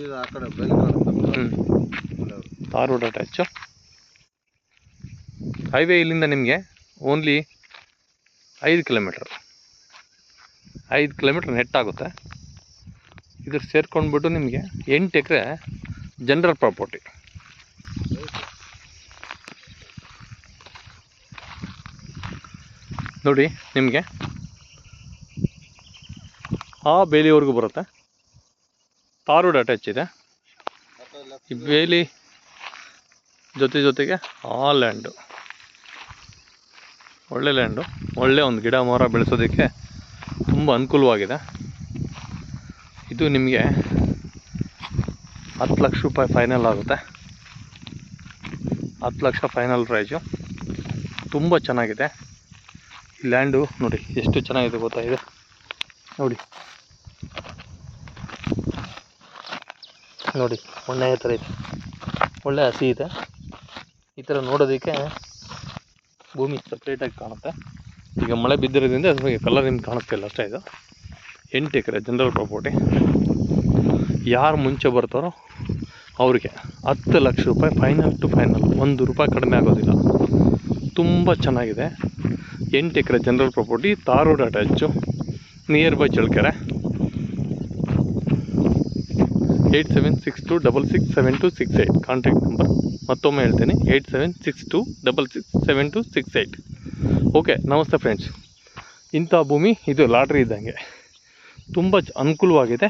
ಸೀದಾ ಆ ಕಡೆ ತಾರ್ ರೋಡ್ ಅಟ್ಯಾಚು ಹೈವೇ ಇಲ್ಲಿಂದ ನಿಮಗೆ ಓನ್ಲಿ ಐದು ಕಿಲೋಮೀಟ್ರ್ ಐದು ಕಿಲೋಮೀಟ್ರ್ ನೆಟ್ ಆಗುತ್ತೆ. ಇದ್ರ ಸೇರ್ಕೊಂಡ್ಬಿಟ್ಟು ನಿಮಗೆ ಎಂಟು ಎಕರೆ ಜನರಲ್ ಪ್ರಾಪರ್ಟಿ ನೋಡಿ ನಿಮಗೆ ಆ ಬೇಲಿವರೆಗೂ ಬರುತ್ತೆ. ರೋಡ್ ಅಟ್ಯಾಚ್ ಇದೆ. ಈ ಬೇಲಿ ಜೊತೆ ಜೊತೆಗೆ? ಆ ಲ್ಯಾಂಡು ಒಳ್ಳೆ ಲ್ಯಾಂಡು ಒಳ್ಳೆ ಒಂದು ಗಿಡ ಮರ ಬೆಳೆಸೋದಕ್ಕೆ ತುಂಬ ಅನುಕೂಲವಾಗಿದೆ. ಇದು ನಿಮಗೆ ಹತ್ತು ಲಕ್ಷ ರೂಪಾಯಿ ಫೈನಲ್ ಆಗುತ್ತೆ. ಹತ್ತು ಲಕ್ಷ ಫೈನಲ್ ಪ್ರೈಸು ತುಂಬ ಚೆನ್ನಾಗಿದೆ. ಈ ಲ್ಯಾಂಡು ನೋಡಿ ಎಷ್ಟು ಚೆನ್ನಾಗಿದೆ ಗೊತ್ತಾಗಿದೆ ನೋಡಿ. ನೋಡಿ ಒಳ್ಳೆಯ ಥರ ಇದೆ. ಒಳ್ಳೆ ಹಸಿ ಇದೆ. ಈ ಥರ ನೋಡೋದಕ್ಕೆ ಭೂಮಿ ಸಪ್ರೇಟಾಗಿ ಕಾಣುತ್ತೆ. ಈಗ ಮಳೆ ಬಿದ್ದಿರೋದ್ರಿಂದ ಅದ್ರ ಕಲರ್ ನಿಮ್ಗೆ ಕಾಣಿಸ್ತಿಲ್ಲ ಅಷ್ಟೇ ಇದು. ಎಂಟು ಎಕರೆ ಜನರಲ್ ಪ್ರಾಪರ್ಟಿ ಯಾರು ಮುಂಚೆ ಬರ್ತಾರೋ ಅವ್ರಿಗೆ ಹತ್ತು ಲಕ್ಷ ರೂಪಾಯಿ ಫೈನಲ್ ಟು ಫೈನಲ್ ಒಂದು ರೂಪಾಯಿ ಕಡಿಮೆ ಆಗೋದಿಲ್ಲ. ತುಂಬ ಚೆನ್ನಾಗಿದೆ. ಎಂಟು ಎಕರೆ general property tar road attach nearby Challakere eight seven six two double six seven two six eight contact number. ಮತ್ತೊಮ್ಮೆ ಹೇಳ್ತೀನಿ eight seven six two double six seven two six eight okay, ನಮಸ್ತೆ ಫ್ರೆಂಡ್ಸ್ ಇಂಥ ಭೂಮಿ, ಇದು lottery ಇದ್ದಂಗೆ. ತುಂಬ ಅನುಕೂಲವಾಗಿದೆ.